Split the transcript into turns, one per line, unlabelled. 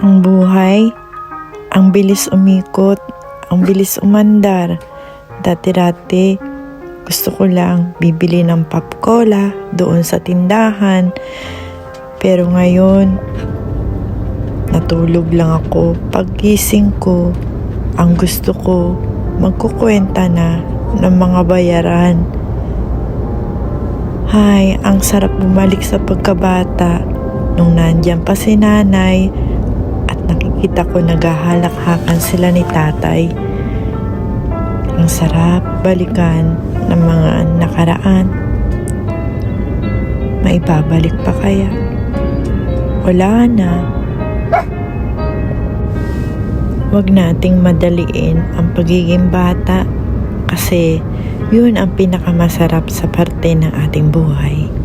Ang buhay, ang bilis umikot, ang bilis umandar. Dati-dati, gusto ko lang bibili ng pop cola doon sa tindahan. Pero ngayon, natulog lang ako. Paggising ko, ang gusto ko, magkukwenta na ng mga bayaran. Hay, ang sarap bumalik sa pagkabata nung nandyan pa si nanay at nakikita ko naghahalakhakan sila ni tatay. Ang sarap balikan ng mga nakaraan. Maibabalik pa kaya? Wala na. Huwag nating madaliin ang pagiging bata kasi yun ang pinakamasarap sa parte ng ating buhay.